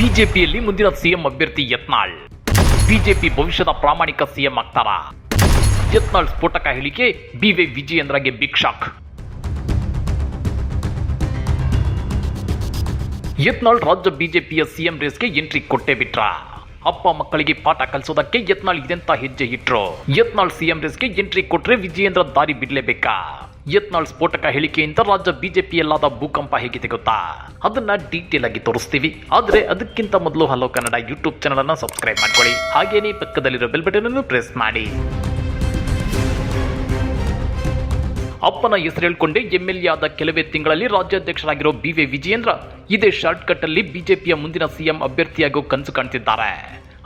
ಬಿಜೆಪಿಯಲ್ಲಿ ಮುಂದಿನ ಸಿಎಂ ಅಭ್ಯರ್ಥಿ ಯತ್ನಾಳ್. ಬಿಜೆಪಿ ಭವಿಷ್ಯದ ಪ್ರಾಮಾಣಿಕ ಸಿಎಂ ಆಗ್ತಾರಾ? ಯತ್ನಾಳ್ ಸ್ಫೋಟಕ ಹೇಳಿಕೆ, ಬಿವೈ ವಿಜಯೇಂದ್ರಗೆ ಬಿಗ್ ಶಾಕ್. ಯತ್ನಾಳ್ ರಾಜ್ಯ ಬಿಜೆಪಿಯ ಸಿಎಂ ರೇಸ್ಗೆ ಎಂಟ್ರಿ ಕೊಟ್ಟೇ ಬಿಟ್ರ. ಅಪ್ಪ ಮಕ್ಕಳಿಗೆ ಪಾಠ ಕಲಿಸೋದಕ್ಕೆ ಯತ್ನಾಳ್ ಇದೆಂತ ಹೆಜ್ಜೆ ಇಟ್ರು. ಯತ್ನಾಳ್ ಸಿಎಂ ರೇಸ್ಗೆ ಎಂಟ್ರಿ ಕೊಟ್ರೆ ವಿಜಯೇಂದ್ರ ದಾರಿ ಬಿಡ್ಲೇಬೇಕಾ? ಯತ್ನಾಳ್ ಸ್ಫೋಟಕ ಹೇಳಿಕೆಯಿಂದ ರಾಜ್ಯ ಬಿಜೆಪಿಯಲ್ಲಾದ ಭೂಕಂಪ ಹೇಗಿದೆ ಗೊತ್ತಾ? ಅದನ್ನ ಡೀಟೇಲ್ ಆಗಿ ತೋರಿಸ್ತೀವಿ. ಆದ್ರೆ ಅದಕ್ಕಿಂತ ಮೊದಲು ಹಲೋ ಕನ್ನಡ ಯೂಟ್ಯೂಬ್ ಚಾನಲ್ ಅನ್ನ ಸಬ್ಸ್ಕ್ರೈಬ್ ಮಾಡ್ಕೊಳ್ಳಿ. ಹಾಗೇನೇ ಪಕ್ಕದಲ್ಲಿರೋ ಬೆಲ್ ಬಟನ್ ಅನ್ನು ಪ್ರೆಸ್ ಮಾಡಿ. ಅಪ್ಪನ ಹೆಸರು ಹೇಳ್ಕೊಂಡೇ ಎಂಎಲ್ಎ ಆದ ಕೆಲವೇ ತಿಂಗಳಲ್ಲಿ ರಾಜ್ಯಾಧ್ಯಕ್ಷರಾಗಿರೋ ಬಿ ವಿ ವಿಜಯೇಂದ್ರ. ಇದೇ ಶಾರ್ಟ್ ಕಟ್ ಅಲ್ಲಿ ಬಿಜೆಪಿಯ ಮುಂದಿನ ಸಿಎಂ ಅಭ್ಯರ್ಥಿಯಾಗೋ ಕನಸು ಕಾಣ್ತಿದ್ದಾರೆ.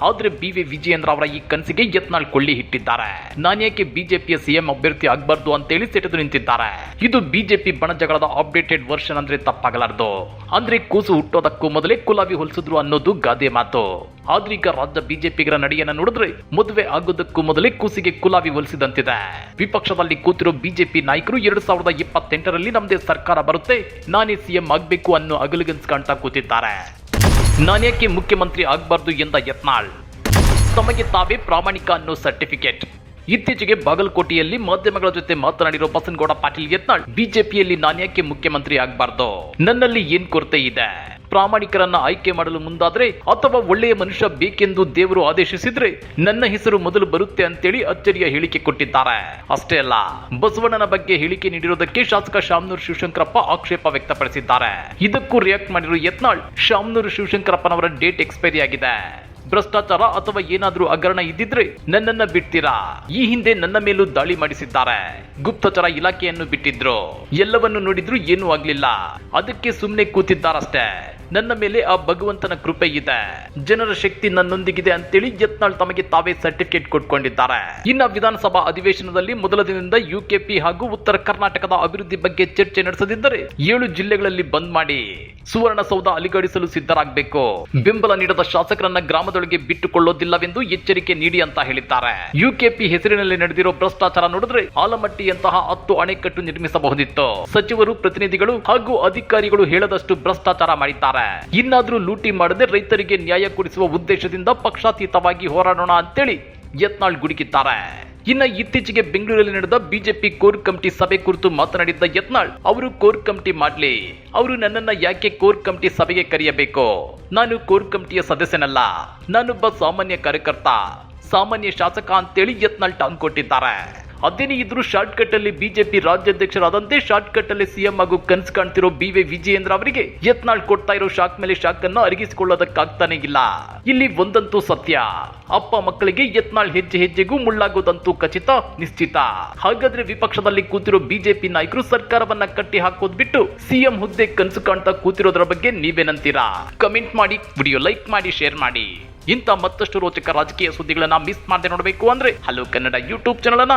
ಆದ್ರೆ ಬಿ ವಿ ವಿಜಯೇಂದ್ರ ಅವರ ಈ ಕನಸಿಗೆ ಯತ್ನಾಳ್ ಕೊಳ್ಳಿ ಇಟ್ಟಿದ್ದಾರೆ ನಾನೇಕೆ ಬಿಜೆಪಿಯ ಸಿಎಂ ಅಭ್ಯರ್ಥಿ ಆಗಬಾರ್ದು ಅಂತೇಳಿ ಸೆಟೆದು ನಿಂತಿದ್ದಾರೆ. ಇದು ಬಿಜೆಪಿ ಬಣಜಗಳದ ಅಪ್ಡೇಟೆಡ್ ವರ್ಷನ್ ಅಂದ್ರೆ ತಪ್ಪಾಗಲಾರದು. ಅಂದ್ರೆ ಕೂಸು ಹುಟ್ಟೋದಕ್ಕೂ ಮೊದಲೇ ಕುಲಾವಿ ಹೊಲಿಸಿದ್ರು ಅನ್ನೋದು ಗಾದೆ ಮಾತು. ಆದ್ರೀಗ ರಾಜ್ಯ ಬಿಜೆಪಿಗರ ನಡೆಯನ್ನ ನೋಡಿದ್ರೆ ಮದುವೆ ಆಗೋದಕ್ಕೂ ಮೊದಲೇ ಕೂಸಿಗೆ ಕುಲಾವಿ ಹೊಲಿಸಿದಂತಿದೆ. ವಿಪಕ್ಷದಲ್ಲಿ ಕೂತಿರೋ ಬಿಜೆಪಿ ನಾಯಕರು ಎರಡ್ ಸಾವಿರದ ಇಪ್ಪತ್ತೆಂಟರಲ್ಲಿ ನಮ್ದೇ ಸರ್ಕಾರ ಬರುತ್ತೆ, ನಾನೇ ಸಿಎಂ ಆಗ್ಬೇಕು ಅನ್ನೋ ಅಗಲುಗನ್ಸ್ ಕಾಣ್ತಾ ಕೂತಿದ್ದಾರೆ. ನಾನೇಕೆ ಮುಖ್ಯಮಂತ್ರಿ ಆಗ್ಬಾರ್ದು ಎಂದ ಯತ್ನಾಳ್? ತಮಗೆ ತಾವೇ ಪ್ರಾಮಾಣಿಕ ಅನ್ನೋ ಸರ್ಟಿಫಿಕೇಟ್ ಇತ್ತೀಚೆಗೆ ಬಾಗಲಕೋಟೆಯಲ್ಲಿ ಮಾಧ್ಯಮಗಳ ಜೊತೆ ಮಾತನಾಡಿರೋ ಬಸನಗೌಡ ಪಾಟೀಲ್ ಯತ್ನಾಳ್ ಬಿಜೆಪಿಯಲ್ಲಿ ನಾನ್ಯಾಕೆ ಮುಖ್ಯಮಂತ್ರಿ ಆಗಬಾರ್ದು? ನನ್ನಲ್ಲಿ ಏನ್ ಕೊರತೆ ಇದೆ? ಪ್ರಾಮಾಣಿಕರನ್ನ ಆಯ್ಕೆ ಮಾಡಲು ಮುಂದಾದ್ರೆ ಅಥವಾ ಒಳ್ಳೆಯ ಮನುಷ್ಯ ಬೇಕೆಂದು ದೇವರು ಆದೇಶಿಸಿದ್ರೆ ನನ್ನ ಹೆಸರು ಮೊದಲು ಬರುತ್ತೆ ಅಂತೇಳಿ ಅಚ್ಚರಿಯ ಹೇಳಿಕೆ ಕೊಟ್ಟಿದ್ದಾರೆ. ಅಷ್ಟೇ ಅಲ್ಲ, ಬಸವಣ್ಣನ ಬಗ್ಗೆ ಹೇಳಿಕೆ ನೀಡಿರೋದಕ್ಕೆ ಶಾಸಕ ಶಾಮನೂರ್ ಶಿವಶಂಕರಪ್ಪ ಆಕ್ಷೇಪ ವ್ಯಕ್ತಪಡಿಸಿದ್ದಾರೆ. ಇದಕ್ಕೂ ರಿಯಾಕ್ಟ್ ಮಾಡಿರುವ ಯತ್ನಾಳ್ ಶಾಮನೂರು ಶಿವಶಂಕರಪ್ಪನವರ ಡೇಟ್ ಎಕ್ಸ್ಪೈರಿ ಆಗಿದೆ. ಭ್ರಷ್ಟಾಚಾರ ಅಥವಾ ಏನಾದ್ರೂ ಹಗರಣ ಇದ್ದಿದ್ರೆ ನನ್ನನ್ನ ಬಿಡ್ತೀರಾ? ಈ ಹಿಂದೆ ನನ್ನ ಮೇಲೂ ದಾಳಿ ಮಾಡಿಸಿದ್ದಾರೆ. ಗುಪ್ತಚರ ಇಲಾಖೆಯನ್ನು ಬಿಟ್ಟಿದ್ರು. ಎಲ್ಲವನ್ನು ನೋಡಿದ್ರು ಏನೂ ಆಗ್ಲಿಲ್ಲ. ಅದಕ್ಕೆ ಸುಮ್ಮನೆ ಕೂತಿದ್ದಾರಷ್ಟೇ. ನನ್ನ ಮೇಲೆ ಆ ಭಗವಂತನ ಕೃಪೆ ಇದೆ. ಜನರ ಶಕ್ತಿ ನನ್ನೊಂದಿಗಿದೆ ಅಂತೇಳಿ ಯತ್ನಾಳ್ ತಮಗೆ ತಾವೇ ಸರ್ಟಿಫಿಕೇಟ್ ಕೊಟ್ಕೊಂಡಿದ್ದಾರೆ. ಇನ್ನ ವಿಧಾನಸಭಾ ಅಧಿವೇಶನದಲ್ಲಿ ಮೊದಲ ದಿನದಿಂದ ಯುಕೆಪಿ ಹಾಗೂ ಉತ್ತರ ಕರ್ನಾಟಕದ ಅಭಿವೃದ್ಧಿ ಬಗ್ಗೆ ಚರ್ಚೆ ನಡೆಸದಿದ್ದರೆ ಏಳು ಜಿಲ್ಲೆಗಳಲ್ಲಿ ಬಂದ್ ಮಾಡಿ ಸುವರ್ಣಸೌಧ ಅಲಿಗಡಿಸಲು ಸಿದ್ಧರಾಗಬೇಕು. ಬೆಂಬಲ ನೀಡದ ಶಾಸಕರನ್ನ ಗ್ರಾಮದೊಳಗೆ ಬಿಟ್ಟುಕೊಳ್ಳೋದಿಲ್ಲವೆಂದು ಎಚ್ಚರಿಕೆ ನೀಡಿ ಅಂತ ಹೇಳಿದ್ದಾರೆ. ಯುಕೆಪಿ ಹೆಸರಿನಲ್ಲಿ ನಡೆದಿರೋ ಭ್ರಷ್ಟಾಚಾರ ನೋಡಿದ್ರೆ ಆಲಮಟ್ಟಿಯಂತಹ ಹತ್ತು ಅಣೆಕಟ್ಟು ನಿರ್ಮಿಸಬಹುದಿತ್ತು. ಸಚಿವರು, ಪ್ರತಿನಿಧಿಗಳು ಹಾಗೂ ಅಧಿಕಾರಿಗಳು ಹೇಳದಷ್ಟು ಭ್ರಷ್ಟಾಚಾರ ಮಾಡಿದ್ದಾರೆ. ಇನ್ನಾದ್ರೂ ಲೂಟಿ ಮಾಡದೆ ರೈತರಿಗೆ ನ್ಯಾಯ ಕೊಡಿಸುವ ಉದ್ದೇಶದಿಂದ ಪಕ್ಷಾತೀತವಾಗಿ ಹೋರಾಡೋಣ ಅಂತೇಳಿ ಯತ್ನಾಳ್ ಗುಡುಕಿದ್ದಾರೆ. ಇನ್ನ ಇತ್ತೀಚೆಗೆ ಬೆಂಗಳೂರಲ್ಲಿ ನಡೆದ ಬಿಜೆಪಿ ಕೋರ್ ಕಮಿಟಿ ಸಭೆ ಕುರಿತು ಮಾತನಾಡಿದ್ದ ಯತ್ನಾಳ್, ಅವರು ಕೋರ್ ಕಮಿಟಿ ಮಾಡ್ಲಿ. ಅವರು ನನ್ನನ್ನ ಯಾಕೆ ಕೋರ್ ಕಮಿಟಿ ಸಭೆಗೆ ಕರೆಯಬೇಕು? ನಾನು ಕೋರ್ ಕಮಿಟಿಯ ಸದಸ್ಯನಲ್ಲ. ನಾನೊಬ್ಬ ಸಾಮಾನ್ಯ ಕಾರ್ಯಕರ್ತ. ಸಾಮಾನ್ಯ ಶಾಸಕ ಅಂತೇಳಿ ಯತ್ನಾಳ್ ಟಾಂಗ್ ಕೊಟ್ಟಿದ್ದಾರೆ. ಅದೇನೇ ಇದ್ರು ಶಾರ್ಟ್ ಅಲ್ಲಿ ಬಿಜೆಪಿ ರಾಜ್ಯಾಧ್ಯಕ್ಷರಾದಂತೆ ಶಾರ್ಟ್ ಕಟ್ ಅಲ್ಲಿ ಸಿಎಂ ಹಾಗೂ ಕನ್ಸ್ ಕಾಣ್ತಿರೋ ಬಿ ವಿ ವಿಜಯೇಂದ್ರ ಅವರಿಗೆ ಯತ್ನಾಳ್ ಕೊಡ್ತಾ ಇರೋ ಶಾಕ್ ಮೇಲೆ ಶಾಕ್ ಅನ್ನು ಅರಗಿಸಿಕೊಳ್ಳೋದಕ್ಕಾಗ್ತಾನೆ ಇಲ್ಲ. ಇಲ್ಲಿ ಒಂದಂತೂ ಸತ್ಯ. ಅಪ್ಪ ಮಕ್ಕಳಿಗೆ ಯತ್ನಾಳ್ ಹೆಜ್ಜೆ ಹೆಜ್ಜೆಗೂ ಮುಳ್ಳಾಗೋದಂತೂ ಖಚಿತ, ನಿಶ್ಚಿತ. ಹಾಗಾದ್ರೆ ವಿಪಕ್ಷದಲ್ಲಿ ಕೂತಿರೋ ಬಿಜೆಪಿ ನಾಯಕರು ಸರ್ಕಾರವನ್ನ ಕಟ್ಟಿ ಹಾಕೋದ್ ಬಿಟ್ಟು ಸಿಎಂ ಹುದ್ದೆ ಕನ್ಸು ಕಾಣ್ತಾ ಕೂತಿರೋದ್ರ ಬಗ್ಗೆ ನೀವೇನಂತೀರಾ? ಕಮೆಂಟ್ ಮಾಡಿ, ವಿಡಿಯೋ ಲೈಕ್ ಮಾಡಿ, ಶೇರ್ ಮಾಡಿ. ಇಂಥ ಮತ್ತಷ್ಟು ರೋಚಕ ರಾಜಕೀಯ ಸುದ್ದಿಗಳನ್ನ ಮಿಸ್ ಮಾಡದೆ ನೋಡಬೇಕು ಅಂದ್ರೆ ಹಲೋ ಕನ್ನಡ ಯೂಟ್ಯೂಬ್ ಚಾನಲ್ ಅನ್ನ